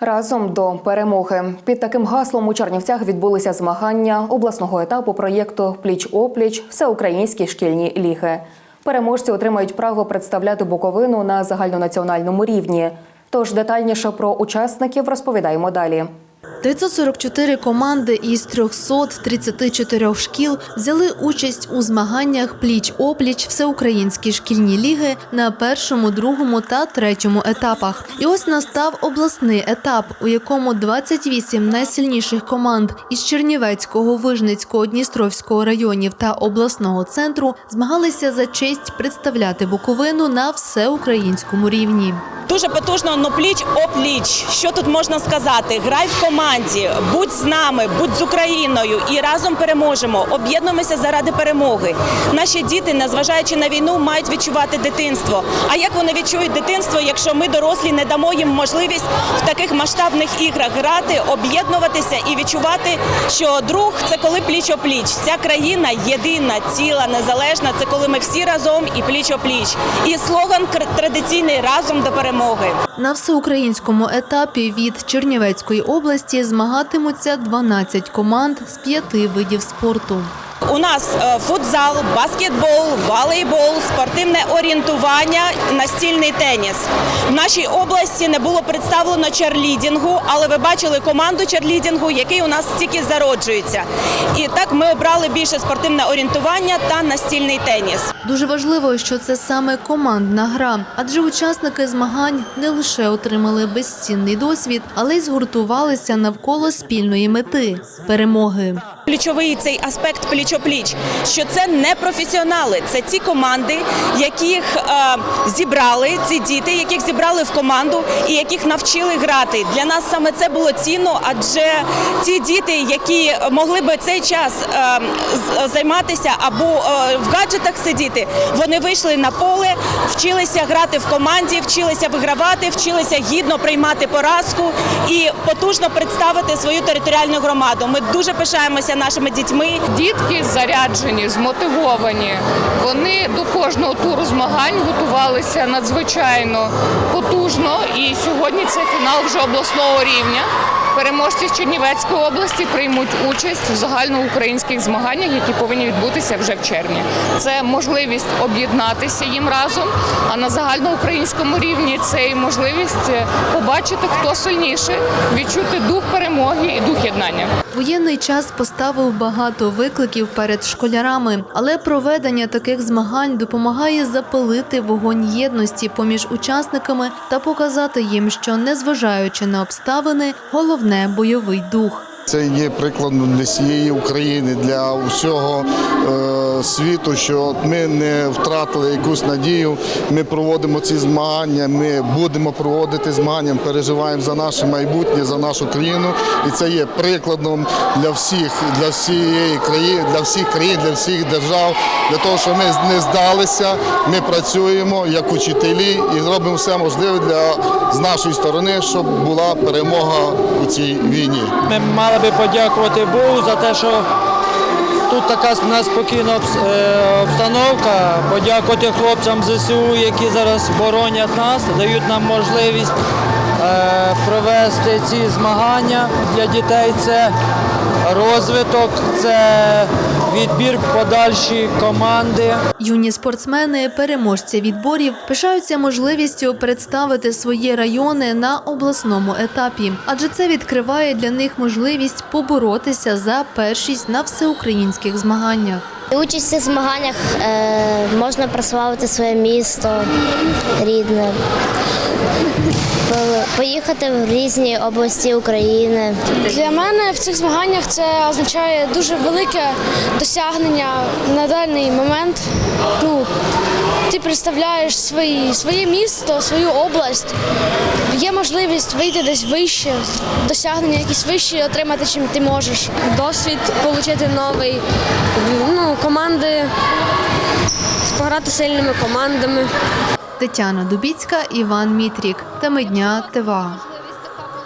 Разом до перемоги під таким гаслом у Чернівцях відбулися змагання обласного етапу проєкту Пліч опліч всеукраїнські шкільні ліги. Переможці отримають право представляти Буковину на загальнонаціональному рівні. Тож детальніше про учасників розповідаємо далі. 944 команди із 334 шкіл взяли участь у змаганнях пліч-опліч всеукраїнські шкільні ліги на першому, другому та третьому етапах. І ось настав обласний етап, у якому 28 найсильніших команд із Чернівецького, Вижницького, Дністровського районів та обласного центру змагалися за честь представляти Буковину на всеукраїнському рівні. Дуже потужно, но пліч опліч. Що тут можна сказати? Грай в команді, будь з нами, будь з Україною і разом переможемо. Об'єднуємося заради перемоги. Наші діти, незважаючи на війну, мають відчувати дитинство. А як вони відчують дитинство, якщо ми дорослі не дамо їм можливість в таких масштабних іграх грати, об'єднуватися і відчувати, що друг це коли пліч опліч. Ця країна єдина, ціла, незалежна. Це коли ми всі разом і пліч опліч. І слоган традиційний разом до перемоги. На всеукраїнському етапі від Чернівецької області змагатимуться 12 команд з п'яти видів спорту. У нас е, футзал, баскетбол, волейбол, спортивне орієнтування, настільний теніс. В нашій області не було представлено черлідінгу, але ви бачили команду черлідінгу, який у нас тільки зароджується. І так ми обрали більше спортивне орієнтування та настільний теніс. Дуже важливо, що це саме командна гра, адже учасники змагань не лише отримали безцінний досвід, але й згуртувалися навколо спільної мети перемоги. Ключовий цей аспект пліч-опліч, що це не професіонали, це ті команди, яких е, зібрали ці діти, яких зібрали в команду і яких навчили грати. Для нас саме це було цінно, адже ті діти, які могли би цей час е, займатися або е, в гаджетах сидіти, вони вийшли на поле, вчилися грати в команді, вчилися вигравати, вчилися гідно приймати поразку і потужно представити свою територіальну громаду. Ми дуже пишаємося нашими дітьми. Дітки заряджені, змотивовані. Вони до кожного туру змагань готувалися надзвичайно потужно. І сьогодні це фінал вже обласного рівня. Переможці з Чернівецької області приймуть участь в загальноукраїнських змаганнях, які повинні відбутися вже в червні. Це можливість об'єднатися їм разом. А на загальноукраїнському рівні це і можливість е, побачити, хто сильніше, відчути дух перемоги і дух єднання. Воєнний час поставив багато викликів перед школярами, але проведення таких змагань допомагає запалити вогонь єдності поміж учасниками та показати їм, що незважаючи на обставини, головне бойовий дух. Це є прикладом для всієї України, для усього е, світу, що ми не втратили якусь надію. Ми проводимо ці змагання, ми будемо проводити змагання, переживаємо за наше майбутнє, за нашу країну. І це є прикладом для всіх, для всієї країни, для всіх країн, для всіх держав, для того, щоб ми не здалися. Ми працюємо як учителі і зробимо все можливе для з нашої сторони, щоб була перемога у цій війні. Ми мали би подякувати Богу за те, що тут така в нас спокійна е, обстановка. Подякувати хлопцям ЗСУ, які зараз боронять нас, дають нам можливість е, провести ці змагання для дітей. Це розвиток, це відбір подальші команди. Юні спортсмени, переможці відборів, пишаються можливістю представити свої райони на обласному етапі, адже це відкриває для них можливість поборотися за першість на всеукраїнських змаганнях. Участь у змаганнях е, можна прославити своє місто рідне, поїхати в різні області України. Для мене в цих змаганнях це означає дуже велике досягнення на даний момент. Ну, ти представляєш свої, своє місто, свою область. Є можливість вийти десь вище, досягнення якісь вищі отримати, чим ти можеш. Досвід отримати новий, ну, команди, пограти сильними командами. Тетяна Дубіцька, Іван Мітрік. Теми дня ТВА.